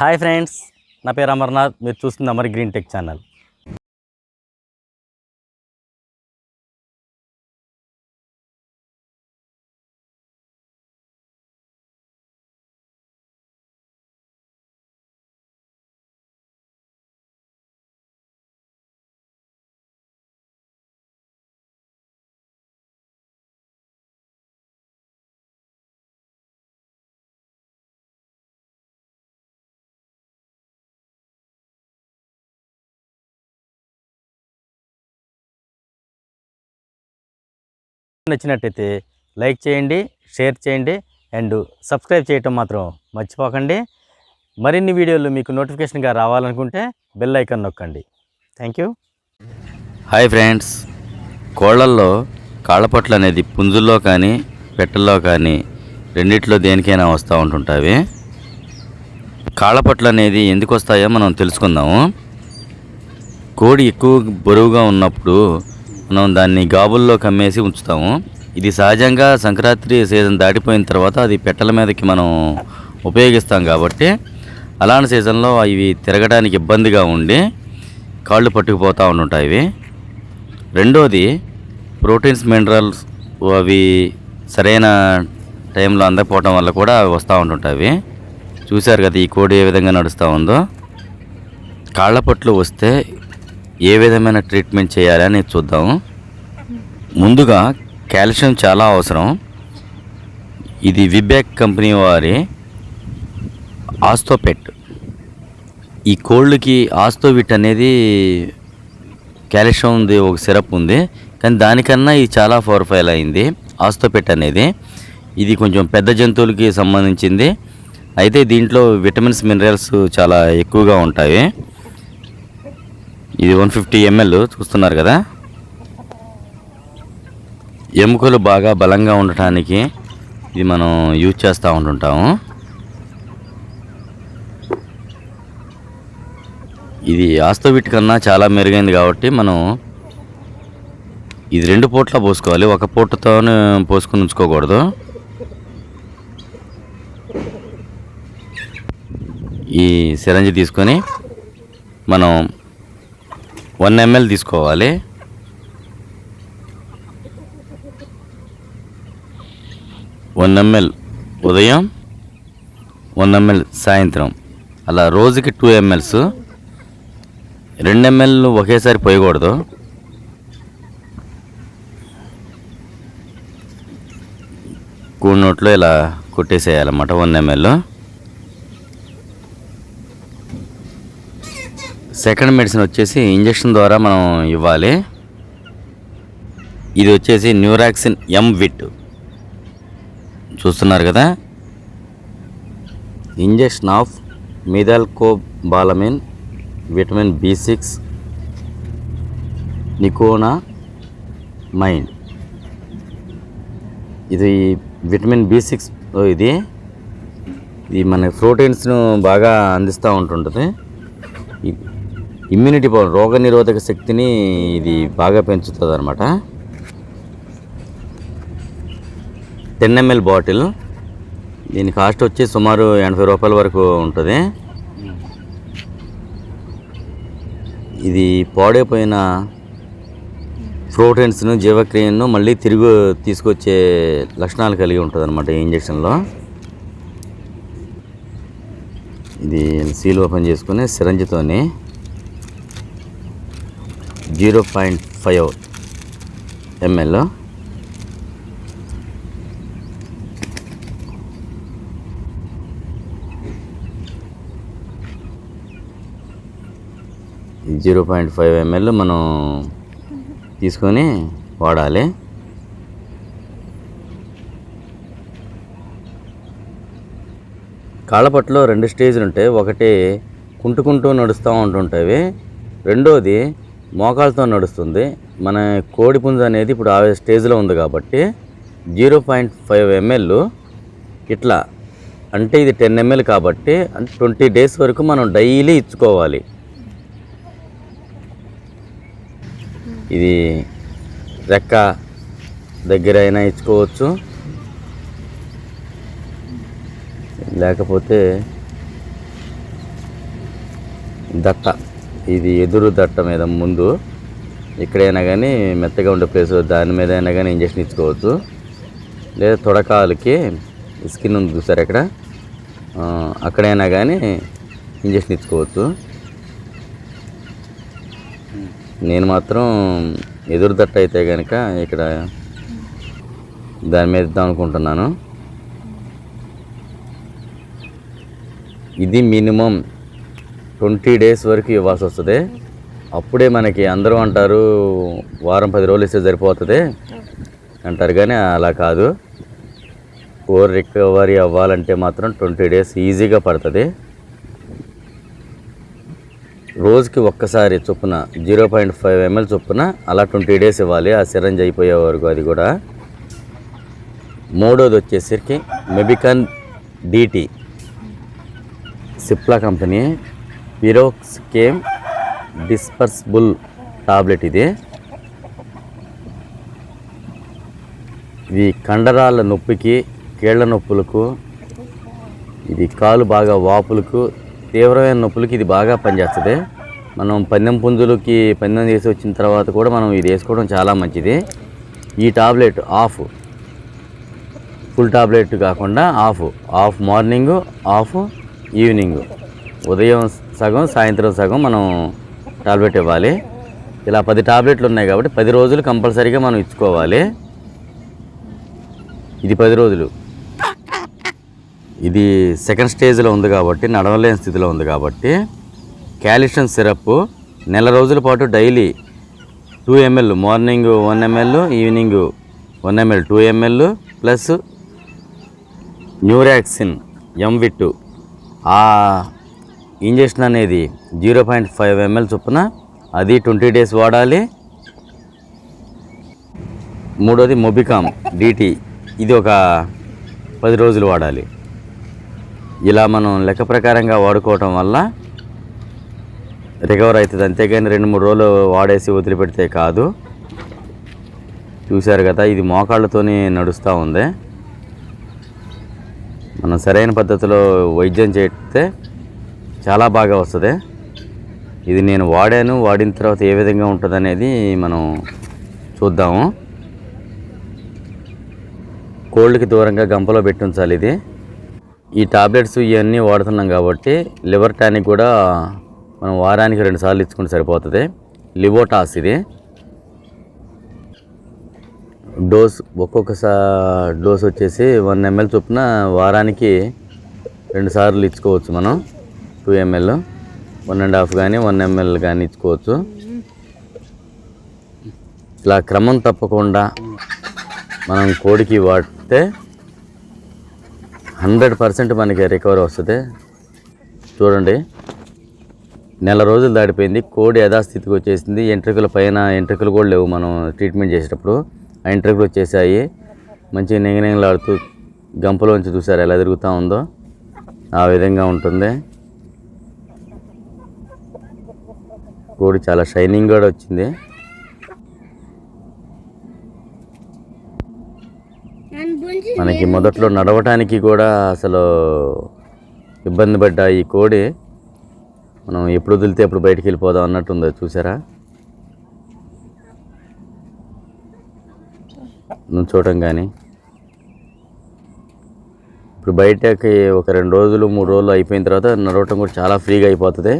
Hi friends నా పేరు అమర్నాథ్ మీరు చూస్తుంది అమర్ గ్రీన్ టెక్ ఛానల్. నచ్చినట్టయితే లైక్ చేయండి షేర్ చేయండి అండ్ సబ్స్క్రైబ్ చేయటం మాత్రం మర్చిపోకండి. మరిన్ని వీడియోలు మీకు నోటిఫికేషన్గా రావాలనుకుంటే బెల్ ఐకాన్ నొక్కండి. థ్యాంక్ యూ హాయ్ ఫ్రెండ్స్ కోళ్ళల్లో కాళ్ళపట్లు అనేది పుంజుల్లో కానీ పెట్టల్లో కానీ రెండిట్లో దేనికైనా వస్తూ ఉంటుంటాయి కాళ్ళపట్లు అనేది ఎందుకు వస్తాయో మనం తెలుసుకుందాము. కోడి ఎక్కువ బరువుగా ఉన్నప్పుడు మనం దాన్ని గాబుల్లో కమ్మేసి ఉంచుతాము. ఇది సహజంగా సంక్రాంతి సీజన్ దాటిపోయిన తర్వాత అది పెట్టల మీదకి మనం ఉపయోగిస్తాం కాబట్టి అలాంటి సీజన్లో ఇవి తిరగడానికి ఇబ్బందిగా ఉండి కాళ్ళు పట్టుకుపోతూ ఉంటుంటాయి ఇవి. రెండోది ప్రోటీన్స్ మినరల్స్ అవి సరైన టైంలో అందకపోవడం వల్ల కూడా అవి వస్తూ ఉంటుంటాయి చూశారు కదా ఈ కోడి ఏ విధంగా నడుస్తూ ఉందో? కాళ్ళ పట్లు వస్తే ఏ విధమైన ట్రీట్మెంట్ చేయాలని చూద్దాము ముందుగా కాల్షియం చాలా అవసరం. ఇది విబ్యాక్ కంపెనీ వారి ఆస్తోపెట్. ఈ కోళ్ళకి ఆస్తోవిట్ అనేది కాల్షియం ఉంది ఒక సిరప్ ఉంది. కానీ దానికన్నా ఇది చాలా ఫోర్ఫైల్ అయింది ఆస్తోపెట్ అనేది. ఇది కొంచెం పెద్ద జంతువులకి సంబంధించింది. అయితే దీంట్లో విటమిన్స్ మినరల్స్ చాలా ఎక్కువగా ఉంటాయి. ఇది వన్ ఫిఫ్టీ ఎంఎల్ చూస్తున్నారు కదా? ఎముకలు బాగా బలంగా ఉండటానికి ఇది మనం యూజ్ చేస్తూ ఉంటుంటాము. ఇది ఆస్తోవిట్ కన్నా చాలా మెరుగైంది కాబట్టి మనం ఇది రెండు పూట్ల పోసుకోవాలి. ఒక పూటతోనే పోసుకొని ఉంచుకోకూడదు. ఈ సిరంజి తీసుకొని మనం వన్ ఎంఎల్ తీసుకోవాలి. వన్ ఎంఎల్ ఉదయం వన్ ఎంఎల్ సాయంత్రం. అలా రోజుకి టూ ఎంఎల్స్. రెండు ఎంఎల్ ఒకేసారి పోయకూడదు. కూడి నోట్లో ఇలా కొట్టేసేయాలన్నమాట వన్ ఎంఎల్. సెకండ్ మెడిసిన్ వచ్చేసి ఇంజెక్షన్ ద్వారా మనం ఇవ్వాలి. ఇది వచ్చేసి న్యూరాక్సిన్ ఎం విట్. చూస్తున్నారు కదా? Injection of methylcobalamin vitamin B six nicotinamide ఇది విటమిన్ బి సిక్స్ ఇది. ఇది మన ప్రోటీన్స్ను బాగా అందిస్తూ ఉంటుంటుంది. ఇమ్యూనిటీ పవర్ రోగ నిరోధక శక్తిని ఇది బాగా పెంచుతుంది అనమాట టెన్ ఎంఎల్ బాటిల్ దీని కాస్ట్ వచ్చి సుమారు ఎనభై రూపాయల వరకు ఉంటుంది. ఇది పాడైపోయిన ప్రోటీన్స్ను జీవక్రియను మళ్ళీ తిరిగి తీసుకొచ్చే లక్షణాలు కలిగి ఉంటుంది అనమాట ఈ ఇంజక్షన్లో ఇది సీల్ ఓపెన్ చేసుకుని సిరంజితోని zero point five ML. Zero point five ML మనం తీసుకొని వాడాలి. కాళ్ళపట్లో రెండు స్టేజ్లు ఉంటాయి. ఒకటి కుంటుకుంటూ నడుస్తూ ఉంటుంటాయి. రెండోది మోకాలతో నడుస్తుంది. మన కోడి పుంజ అనేది ఇప్పుడు ఆ స్టేజ్లో ఉంది కాబట్టి జీరో పాయింట్ ఫైవ్ ఎంఎల్ ఇట్లా. అంటే ఇది టెన్ ఎంఎల్ కాబట్టి అంటే ట్వంటీ డేస్ వరకు మనం డైలీ ఇచ్చుకోవాలి. ఇది రెక్క దగ్గర అయినా ఇచ్చుకోవచ్చు. లేకపోతే దట్ట ఇది ఎదురు దట్ట మీద ముందు. ఎక్కడైనా కానీ మెత్తగా ఉండే ప్లేస్ దాని మీద అయినా కానీ ఇంజక్షన్ ఇచ్చుకోవచ్చు. లేదా తొడకాలకి స్కిన్ ఉంది చూసారు అక్కడ అక్కడైనా కానీ ఇంజక్షన్ ఇచ్చుకోవచ్చు. నేను మాత్రం ఎదురు దట్ట అయితే కనుక ఇక్కడ దాని మీద ఇద్దాం అనుకుంటున్నాను. ఇది మినిమం ట్వంటీ డేస్ వరకు ఇవ్వాల్సి వస్తుంది. అప్పుడే మనకి అందరూ అంటారు వారం పది రోజులు ఇస్తే సరిపోతుంది. అంటారు కానీ అలా కాదు. ఓవర్ రికవరీ అవ్వాలంటే మాత్రం ట్వంటీ డేస్ ఈజీగా పడుతుంది. రోజుకి ఒక్కసారి చొప్పున జీరో పాయింట్ ఫైవ్ ఎంఎల్ చొప్పున అలా ట్వంటీ డేస్ ఇవ్వాలి. ఆ సిరంజ్ అయిపోయే వరకు అది కూడా. మూడోది వచ్చేసరికి మెబికాన్ DT Cipla company. Piroxicam dispersible dispersible tablet ఇది. ఇది కండరాల నొప్పికి కీళ్ళ నొప్పులకు ఇది కాలు బాగా వాపులకు తీవ్రమైన నొప్పులకి ఇది బాగా పనిచేస్తుంది. మనం పందెం పుంజులకి పందెం చేసి వచ్చిన తర్వాత కూడా మనం ఇది వేసుకోవడం చాలా మంచిది. ఈ టాబ్లెట్ ఆఫ్ ఫుల్ టాబ్లెట్ కాకుండా half half morning half evening ఉదయం సగం సాయంత్రం సగం మనం టాబ్లెట్ ఇవ్వాలి. ఇలా పది టాబ్లెట్లు ఉన్నాయి కాబట్టి పది రోజులు కంపల్సరీగా మనం ఇచ్చుకోవాలి. ఇది పది రోజులు. ఇది సెకండ్ స్టేజ్లో ఉంది కాబట్టి నడవలేని స్థితిలో ఉంది కాబట్టి క్యాల్షియం సిరప్ నెల రోజుల పాటు daily two ML morning one ML evening one ML two ML plus Neuroxin M vit ఆ ఇంజెక్షన్ అనేది జీరో పాయింట్ ఫైవ్ ఎంఎల్ చొప్పున అది ట్వంటీ డేస్ వాడాలి. మూడోది మొబికామ్ డీటీ ఇది ఒక పది రోజులు వాడాలి. ఇలా మనం లెక్క ప్రకారంగా వాడుకోవటం వల్ల రికవర్ అవుతుంది. అంతేగాని రెండు మూడు రోజులు వాడేసి వదిలిపెడితే కాదు. చూశారు కదా ఇది మోకాళ్ళతోనే నడుస్తూ ఉంది. మనం సరైన పద్ధతిలో వైద్యం చేస్తే చాలా బాగా వస్తుంది. ఇది నేను వాడాను వాడిన తర్వాత ఏ విధంగా ఉంటుందనేది మనం చూద్దాము. కోల్డ్కి దూరంగా గంపలో పెట్టి ఉంచాలి ఇది. ఈ టాబ్లెట్స్ ఇవన్నీ వాడుతున్నాం కాబట్టి లివర్ టానిక్ కూడా మనం వారానికి రెండు సార్లు ఇచ్చుకుంటే సరిపోతుంది. లివోటాస్ ఇది. డోస్ ఒక్కొక్క సా డోస్ వచ్చేసి వన్ ఎంఎల్ చొప్పున వారానికి రెండు సార్లు ఇచ్చుకోవచ్చు మనం. Two ML one and half కానీ వన్ ఎంఎల్ కానీ ఇచ్చుకోవచ్చు. ఇలా క్రమం తప్పకుండా మనం కోడికి వాడితే హండ్రెడ్ పర్సెంట్ మనకి రికవరీ వస్తుంది. చూడండి నెల రోజులు దాటిపోయింది. కోడి యథాస్థితికి వచ్చేసింది. ఎంట్రుకల పైన ఎంట్రికలు కూడా లేవు మనం ట్రీట్మెంట్ చేసేటప్పుడు. ఆ ఎంట్రికలు వచ్చేసాయి. మంచిగా నెంగనెంగలాడుతూ గంపలోంచి చూసారు ఎలా తిరుగుతూ ఉందో? ఆ విధంగా ఉంటుంది. కోడి చాలా షైనింగ్ కూడా వచ్చింది. మనకి మొదట్లో నడవటానికి కూడా అసలు ఇబ్బంది పడ్డ ఈ కోడి. మనం ఎప్పుడు వదిలితే ఎప్పుడు బయటికి వెళ్ళిపోదాం అన్నట్టుందో చూసారా? నుంచోవటం కానీ ఇప్పుడు బయటకి ఒక రెండు రోజులు మూడు రోజులు అయిపోయిన తర్వాత నడవటం కూడా చాలా ఫ్రీగా అయిపోతుంది.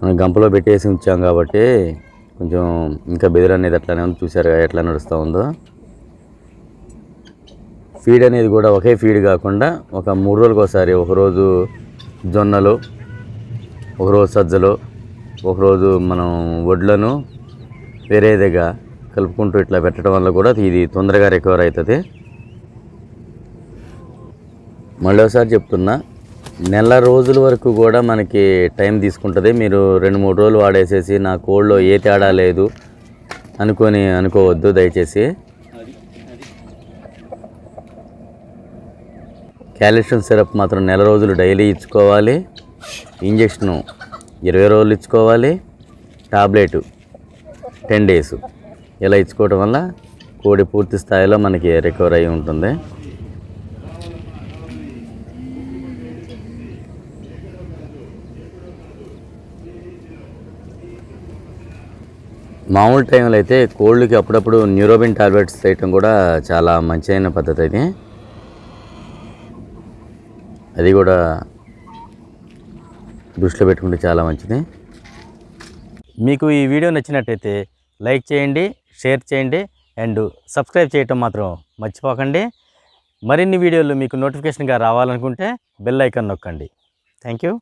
మనం గంపలో పెట్టేసి ఉంచాం కాబట్టి కొంచెం ఇంకా బెదిరి అనేది అట్లానే ఉంది. చూసారు ఎట్లా నడుస్తూ ఉందో. ఫీడ్ అనేది కూడా ఒకే ఫీడ్ కాకుండా ఒక మూడు రోజులకు ఒకసారి ఒకరోజు జొన్నలు ఒకరోజు సజ్జలు ఒకరోజు మనం వడ్లను వేరేదిగా కలుపుకుంటూ ఇట్లా పెట్టడం వల్ల కూడా ఇది తొందరగా రికవర్ అవుతుంది. మళ్ళీ ఒకసారి చెప్తున్నా నెల రోజుల వరకు కూడా మనకి టైం తీసుకుంటుంది. మీరు రెండు మూడు రోజులు వాడేసేసి నా కోళ్ళలో ఏ తేడా లేదు అనుకొని అనుకోవద్దు దయచేసి. క్యాల్షియం సిరప్ మాత్రం నెల రోజులు డైలీ ఇచ్చుకోవాలి. ఇంజక్షను ఇరవై రోజులు ఇచ్చుకోవాలి. Tablet ten days. ఇలా ఇచ్చుకోవటం వల్ల కోడి పూర్తి స్థాయిలో మనకి రికవర్ అయి ఉంటుంది. మామూలు టైంలో అయితే కోల్డ్కి అప్పుడప్పుడు న్యూరోబిన్ టాబ్లెట్స్ వేయటం కూడా చాలా మంచి పద్ధతి అది అది కూడా దృష్టిలో పెట్టుకుంటే చాలా మంచిది. మీకు ఈ వీడియో నచ్చినట్టయితే లైక్ చేయండి షేర్ చేయండి అండ్ సబ్స్క్రైబ్ చేయటం మాత్రం మర్చిపోకండి. మరిన్ని వీడియోలు మీకు నోటిఫికేషన్గా రావాలనుకుంటే బెల్ ఐకాన్ నొక్కండి. Thank you.